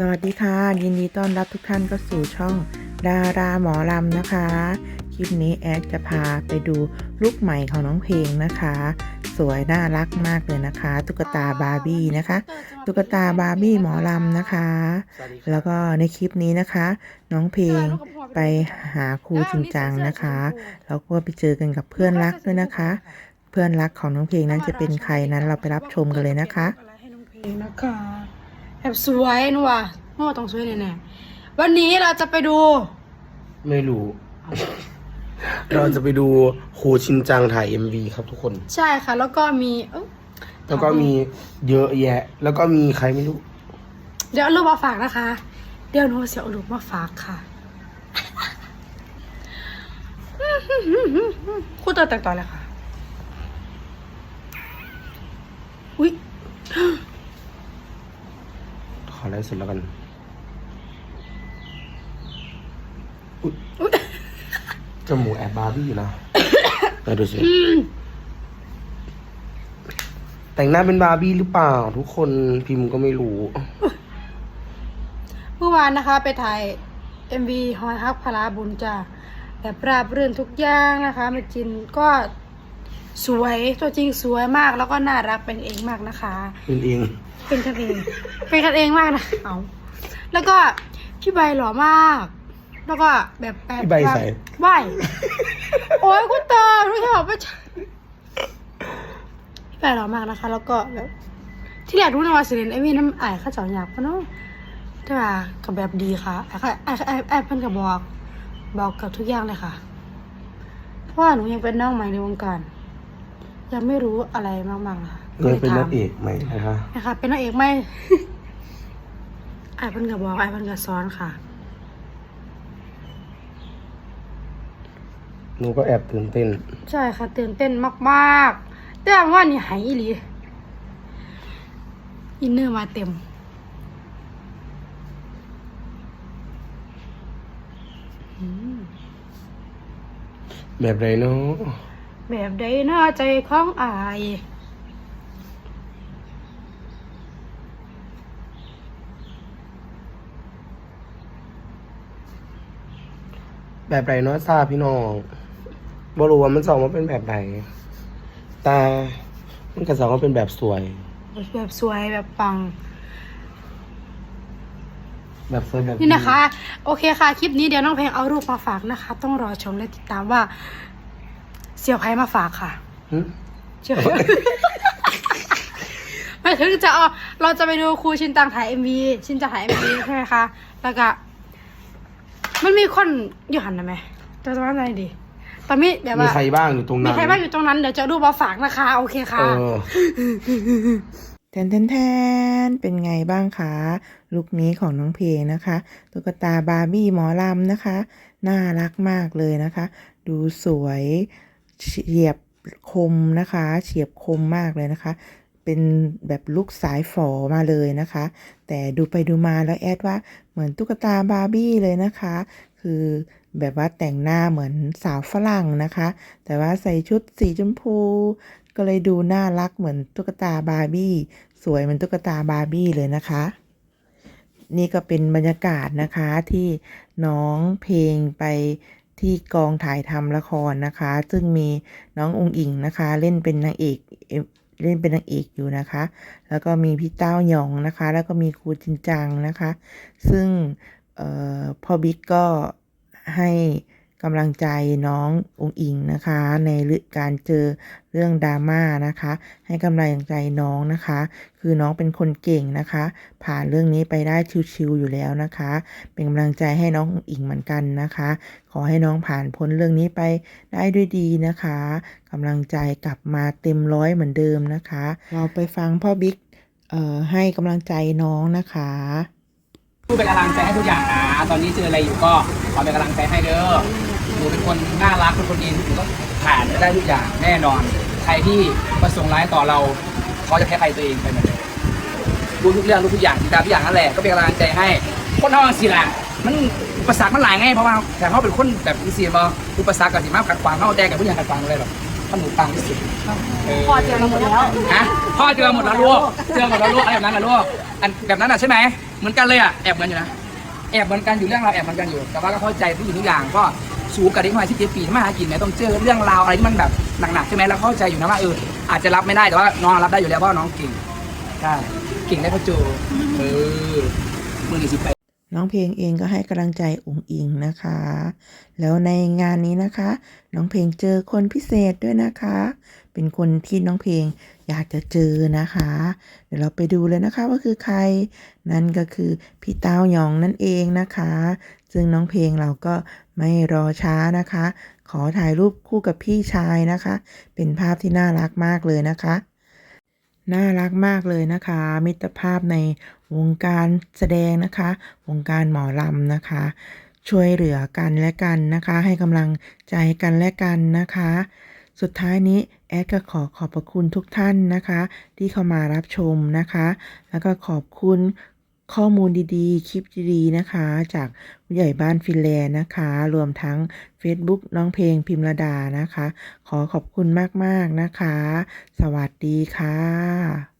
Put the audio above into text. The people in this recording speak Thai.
สวัสดีค่ะ ยินดีต้อนรับทุกท่านเข้าสู่ช่องดาราหมอลำนะคะ คลิปนี้แอดจะพาไปดูลูกใหม่ของน้องเพลงนะคะ สวยน่ารักมากเลยนะคะ ตุ๊กตาบาร์บี้นะคะ ตุ๊กตาบาร์บี้หมอลำนะคะ แล้วก็ในคลิปนี้นะคะ น้องเพลงไปหาครูจริงจังนะคะแล้วก็ไปเจอกันกับเพื่อนรักด้วยนะคะ เพื่อนรักของน้องเพลงนั้นจะเป็นใครนั้นเราไปรับชมกันเลยนะคะให้น้องเพลงนะคะ แอบสวยนัวนัวต้องสวยแน่ๆวันนี้เราจะไปดู ไม่รู้ เราจะไปดูครูชินจังถ่าย MV ครับทุกคน ใช่ค่ะ แล้วก็มีเอ้าแล้วก็มีเยอะแยะ แล้วก็มีใครไม่รู้ เดี๋ยวเอารูปมาฝากนะคะ เดี๋ยวหนูเสียเอารูปมาฝากค่ะคู่ตัวแต่งต่อเลยค่ะ อุ๊ย ขอไลฟ์สดแล้วกันอุ๊ยอุ๊ยจมูกแอบบาร์บี้อยู่นะมาดูสิแต่งหน้าเป็นบาร์บี้หรือเปล่า ทุกคนพิมพ์ก็ไม่รู้ เมื่อวานนะคะ ไปถ่าย MV ฮอยฮักพลาบุญจ้าแบบราบรื่นทุกอย่างนะคะมาจินก็ สวยตัวจริงสวยมากแล้วก็น่ารักเป็นเองมากนะคะ เป็นเอง เป็นกันเอง เป็นกันเองมากนะเอาแล้วก็พี่ใบหล่อมาก แล้วก็แบบแบบพี่ใบใส่ ใบโอ้ยคุณเตอร์รู้ใช่ไหมว่าพี่ใบหล่อมากนะคะ แล้วก็แบบที่แรกรู้นะว่าสิเรนไอวี่น้ำอายข้าเจ้าหยาบปะเนาะแต่ว่ากับแบบดีค่ะไอ้ค่ะไอ้ไอ้ไอ้เพิ่นกับบอก บอกกับทุกอย่างเลยค่ะ เพราะว่าหนูยังเป็นน้องใหม่ในวงการ ยังไม่รู้อะไรมากๆนะคะยังเป็นนักถามเอกไหมนะคะนะคะเป็นนางเอกไหม่ไอ้ายเพันกับบอกไอ้ายเพันกับซ้อนค่ะหนูก็แอบตื่นเต้น ใช่ค่ะ ตื่นเต้นมากๆ แต่ว่านี่หายอีหลีอินเนอร์มาเต็มอืมแบบไรเนาะ แบบใดหน้าใจของอายแบบไรเนาะทราบพี่น้องบรู้ว่ามันสองมาเป็นแบบไหนแต่มันกระสองมาเป็นแบบสวย แบบสวยแบบปัง แบบสวยแบบนี่นะคะ โอเคค่ะ คลิปนี้เดี๋ยวน้องเพลงเอารูปมาฝากนะคะ ต้องรอชมและติดตามว่า เสี่ยวไพ่มาฝากค่ะหึเชื่อหมายถึงจะเอาเราจะไปดูครูชินตังถ่ายเอ็มวีชินจะถ่ายเอ็มวีใช่ไหมคะแล้วก็ มันมีคนอยู่หันนะไหมจะจะว่าไงดีตอนนี้แบบมีว่า ใครบ้างอยู่ตรงมีนั้นใครบ้างอยู่ตรงนั้นเดี๋ยวจะเอารูปมาฝากนะคะ โอเคค่ะ เออ แทนแทนแทนเป็นไงบ้างคะลุคนี้ของน้องเพลงนะคะตุ๊กตาบาร์บี้หมอลำนะคะ น่ารักมากเลยนะคะ ดูสวย เฉียบคมนะคะ เฉียบคมมากเลยนะคะ เป็นแบบลุคสายฝอมาเลยนะคะ แต่ดูไปดูมาแล้วแอดว่าเหมือนตุ๊กตาบาร์บี้เลยนะคะ คือแบบว่าแต่งหน้าเหมือนสาวฝรั่งนะคะ แต่ว่าใส่ชุดสีชมพู ก็เลยดูน่ารักเหมือนตุ๊กตาบาร์บี้ สวยเหมือนตุ๊กตาบาร์บี้เลยนะคะ นี่ก็เป็นบรรยากาศนะคะที่น้องเพลงไป ที่กองถ่ายทำละครนะคะ ซึ่งมีน้ององค์อิงนะคะ เล่นเป็นนางเอกเล่นเป็นนางเอกอยู่นะคะ แล้วก็มีพี่เต้าหยองนะคะ แล้วก็มีครูจินจังนะคะ ซึ่งออพ่อบิ๊กก็ให้ กำลังใจน้ององอิงนะคะ ในเรื่องการเจอเรื่องดราม่านะคะ ให้กำลังใจน้องนะคะ คือน้องเป็นคนเก่งนะคะ ผ่านเรื่องนี้ไปได้ชิวๆอยู่แล้วนะคะ เป็นกำลังใจให้น้ององอิงเหมือนกันนะคะ ขอให้น้องผ่านพ้นเรื่องนี้ไปได้ด้วยดีนะคะกำลังใจกลับมาเต็มร้อยเหมือนเดิมนะคะ เราไปฟังพ่อบิ๊กให้กำลังใจน้องนะคะผู้เป็นกำลังใจให้ทุกอย่างนะ ตอนนี้เจออะไรอยู่ก็ขอเป็นกำลังใจให้เด้อ หนูเป็นคนน่ารักเป็นคนดีหนูต้องผ่านไปได้ทุกอย่างแน่นอน ใครที่ประสงค์ร้ายต่อเราเขาจะแพ้ภัยตัวเองไปเหมือนเดิมรู้ทุกเรื่องรู้ทุกอย่างติดตามทุกอย่างนั่นแหละก็เป็นกำลังใจให้ คนเท่าสิล่ะมันอุปสรรคมันหลายไงเพราะว่าแต่เขาเป็นคนแบบอินซีบออุปสรรคกับสิมากขัดขวางเขาแต่กับผู้อย่างขัดขวางอะไรหรอกถ้าหนูปังที่สุดพอเจอมาหมดแล้วฮะพ่อเจอหมดแล้วลูกเจอหมดแล้วลูกอะไรแบบนั้นนะลูกอันแบบนั้นน่ะใช่ไหมเหมือนกันเลยอะแอบเหมือนอยู่นะแอบเหมือนกันอยู่เรื่องราวแอบเหมือนกันอยู่ แต่ว่าก็เข้าใจทุกสิ่งทุกอย่างก็ สูงกับเด็กน้อยที่เจ็ดปีทำมาหากินเนี่ยต้องเจอเรื่องราวอะไรที่มันแบบหนักๆใช่ไหมแล้วเข้าใจอยู่นะว่าเอออาจจะรับไม่ได้แต่ว่าน้องรับได้อยู่แล้วเพราะน้องเก่งใช่เก่งได้พ่อโจเออมือหนึ่งสิบไปน้องเพลงเองก็ให้กำลังใจองค์อิงนะคะ แล้วในงานนี้นะคะ น้องเพลงเจอคนพิเศษด้วยนะคะ เป็นคนที่น้องเพลง อยากจะเจอนะคะ เดี๋ยวเราไปดูเลยนะคะว่าคือใคร นั่นก็คือพี่เต้าหยองนั่นเองนะคะ ซึ่งน้องเพลงเราก็ไม่รอช้านะคะ ขอถ่ายรูปคู่กับพี่ชายนะคะ เป็นภาพที่น่ารักมากเลยนะคะ น่ารักมากเลยนะคะ มิตรภาพในวงการแสดงนะคะ วงการหมอลำนะคะ ช่วยเหลือกันและกันนะคะ ให้กำลังใจกันและกันนะคะ สุดท้ายนี้ แอดก็ขอขอบพระคุณทุกท่านนะคะ ที่เข้ามารับชมนะคะ แล้วก็ขอบคุณข้อมูลดีๆ คลิปดีๆ นะคะ จากผู้ใหญ่บ้านฟินแลนด์นะคะ รวมทั้ง Facebook น้องเพลงพิมรดานะคะ ขอขอบคุณมากๆนะคะ สวัสดีค่ะ